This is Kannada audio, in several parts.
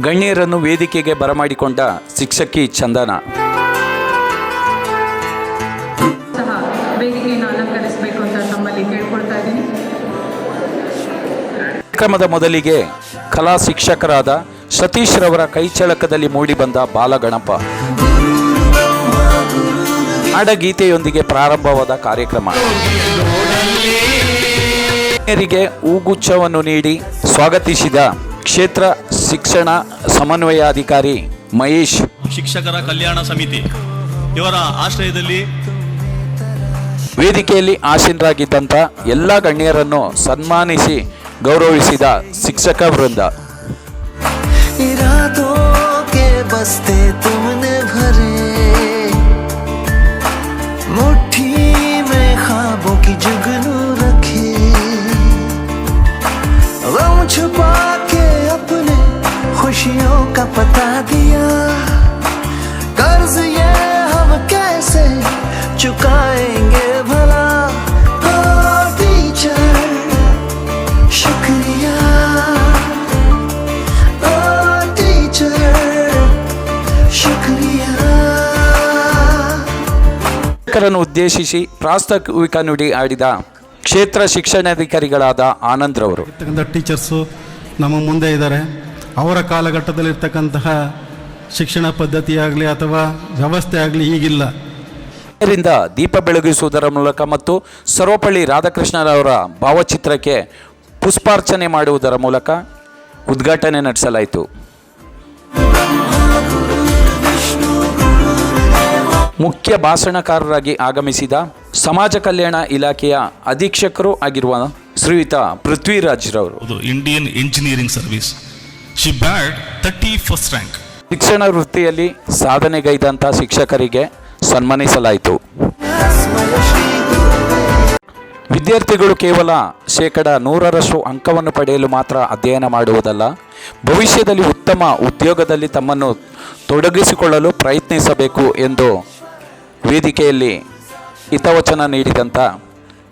ಗಣ್ಯರನ್ನು ವೇದಿಕೆಗೆ ಬರಮಾಡಿಕೊಂಡ ಶಿಕ್ಷಕಿ ಚಂದನ. ಸಹ ವೇದಿಕೆಯನ್ನು ಅಲಂಕರಿಸಬೇಕು ಅಂತ ತಮ್ಮಲ್ಲಿ ಕೇಳ್ಕೊಳ್ತಾ ಇದ್ದೀನಿ. ಕಾರ್ಯಕ್ರಮದ ಮೊದಲಿಗೆ ಕಲಾ ಶಿಕ್ಷಕರಾದ ಸತೀಶ್ ರವರ ಕೈಚಳಕದಲ್ಲಿ ಮೂಡಿಬಂದ ಬಾಲಗಣಪ. ಹಾಡಗೀತೆಯೊಂದಿಗೆ ಪ್ರಾರಂಭವಾದ ಕಾರ್ಯಕ್ರಮ. ಗಣ್ಯರಿಗೆ ಹೂಗುಚ್ಛವನ್ನು ನೀಡಿ ಸ್ವಾಗತಿಸಿದ ಕ್ಷೇತ್ರ ಶಿಕ್ಷಣ ಸಮನ್ವಯಾಧಿಕಾರಿ ಮಹೇಶ್. ಶಿಕ್ಷಕರ ಕಲ್ಯಾಣ ಸಮಿತಿ. ಇವರ ಆಶ್ರಯದಲ್ಲಿ ವೇದಿಕೆಯಲ್ಲಿ ಆಸೀನರಾಗಿದ್ದಂಥ ಎಲ್ಲ ಗಣ್ಯರನ್ನು ಸನ್ಮಾನಿಸಿ ಗೌರವಿಸಿದ ಶಿಕ್ಷಕ ವೃಂದ. ಶಿಕ್ಷಕರನ್ನು ಉದ್ದೇಶಿಸಿ ಪ್ರಾಸ್ತಾವಿಕ ನುಡಿ ಆಡಿದ ಕ್ಷೇತ್ರ ಶಿಕ್ಷಣಾಧಿಕಾರಿಗಳಾದ ಆನಂದ್ ರವರು. ಇರ್ತಕ್ಕಂಥ ಟೀಚರ್ಸು ನಮ್ಮ ಮುಂದೆ ಇದ್ದಾರೆ. ಅವರ ಕಾಲಘಟ್ಟದಲ್ಲಿರ್ತಕ್ಕಂತಹ ಶಿಕ್ಷಣ ಪದ್ಧತಿಯಾಗಲಿ ಅಥವಾ ವ್ಯವಸ್ಥೆ ಆಗಲಿ ಈಗಿಲ್ಲ. ಇದರಿಂದ ದೀಪ ಬೆಳಗಿಸುವುದರ ಮೂಲಕ ಮತ್ತು ಸರ್ವಪಳ್ಳಿ ರಾಧಾಕೃಷ್ಣರವರ ಭಾವಚಿತ್ರಕ್ಕೆ ಪುಷ್ಪಾರ್ಚನೆ ಮಾಡುವುದರ ಮೂಲಕ ಉದ್ಘಾಟನೆ ನಡೆಸಲಾಯಿತು. ಮುಖ್ಯ ಭಾಷಣಕಾರರಾಗಿ ಆಗಮಿಸಿದ ಸಮಾಜ ಕಲ್ಯಾಣ ಇಲಾಖೆಯ ಅಧೀಕ್ಷಕರು ಆಗಿರುವ ಶ್ರೀಯುತ ಪೃಥ್ವಿರಾಜ್ ರವರು ಇಂಡಿಯನ್ ಇಂಜಿನಿಯರಿಂಗ್ ಸರ್ವಿಸ್ ಶಿ ಬ್ಯಾಡ್ ತರ್ಟಿ ಫಸ್ಟ್ ರ್ಯಾಂಕ್ ಶಿಕ್ಷಣ ವೃತ್ತಿಯಲ್ಲಿ ಸಾಧನೆಗೈದಂಥ ಶಿಕ್ಷಕರಿಗೆ ಸನ್ಮಾನಿಸಲಾಯಿತು. ವಿದ್ಯಾರ್ಥಿಗಳು ಕೇವಲ ಶೇಕಡ ನೂರರಷ್ಟು ಅಂಕವನ್ನು ಪಡೆಯಲು ಮಾತ್ರ ಅಧ್ಯಯನ ಮಾಡುವುದಲ್ಲ ಭವಿಷ್ಯದಲ್ಲಿ ಉತ್ತಮ ಉದ್ಯೋಗದಲ್ಲಿ ತಮ್ಮನ್ನು ತೊಡಗಿಸಿಕೊಳ್ಳಲು ಪ್ರಯತ್ನಿಸಬೇಕು ಎಂದು ವೇದಿಕೆಯಲ್ಲಿ ಹಿತವಚನ ನೀಡಿದಂಥ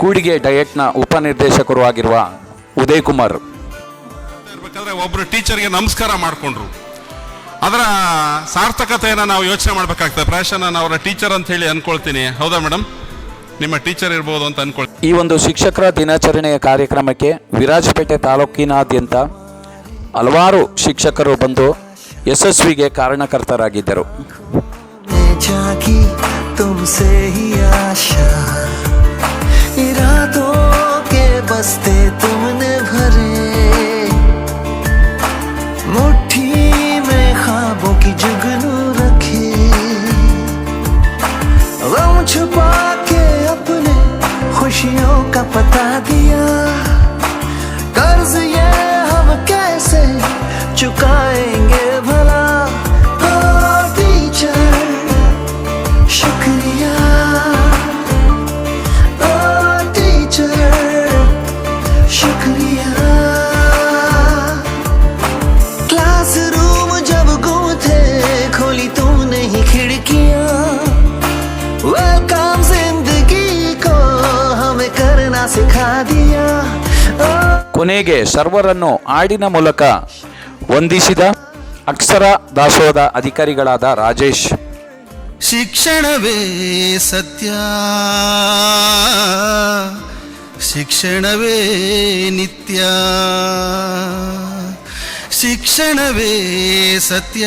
ಕೂಡಿಗೆ ಡಯಟ್ನ ಉಪನಿರ್ದೇಶಕರು ಆಗಿರುವ ಉದಯ್ ಕುಮಾರ್ ಒಬ್ಬರು ಟೀಚರ್ಗೆ ನಮಸ್ಕಾರ ಮಾಡಿಕೊಂಡ್ರು. ಅದರ ಸಾರ್ಥಕತೆಯನ್ನು ನಾವು ಯೋಚನೆ ಮಾಡಬೇಕಾಗ್ತದೆ. ಪ್ರಾಯಶಃ ಅವರ ಟೀಚರ್ ಅಂತ ಹೇಳಿ ಅನ್ಕೊಳ್ತೀನಿ. ಹೌದಾ ಮೇಡಮ್ ನಿಮ್ಮ ಟೀಚರ್ ಇರ್ಬೋದು ಅಂತ ಅನ್ಕೊಳ್ತೀನಿ. ಈ ಒಂದು ಶಿಕ್ಷಕರ ದಿನಾಚರಣೆಯ ಕಾರ್ಯಕ್ರಮಕ್ಕೆ ವಿರಾಜಪೇಟೆ ತಾಲೂಕಿನಾದ್ಯಂತ ಹಲವಾರು ಶಿಕ್ಷಕರು ಬಂದು ಯಶಸ್ವಿಗೆ ಕಾರಣಕರ್ತರಾಗಿದ್ದರು. तुमसे ही आशा। इरादों के बसते तुमने ಕೊನೆಗೆ ಸರ್ವರನ್ನು ಹಾಡಿನ ಮೂಲಕ ವಂದಿಸಿದ ಅಕ್ಷರ ದಾಸೋದ ಅಧಿಕಾರಿಗಳಾದ ರಾಜೇಶ್. ಶಿಕ್ಷಣವೇ ಸತ್ಯ. ಶಿಕ್ಷಣವೇ ನಿತ್ಯ. ಶಿಕ್ಷಣವೇ ಸತ್ಯ.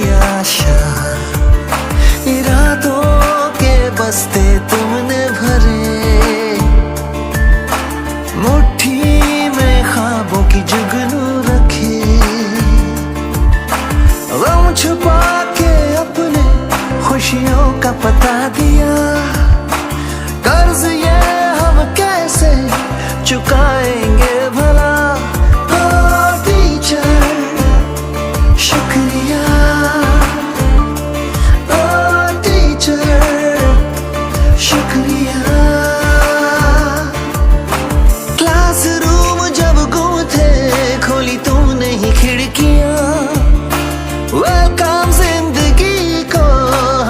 शुक्रिया। जब थे खोली नहीं वेलकम ज़िंदगी को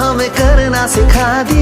हमें करना सिखा दी।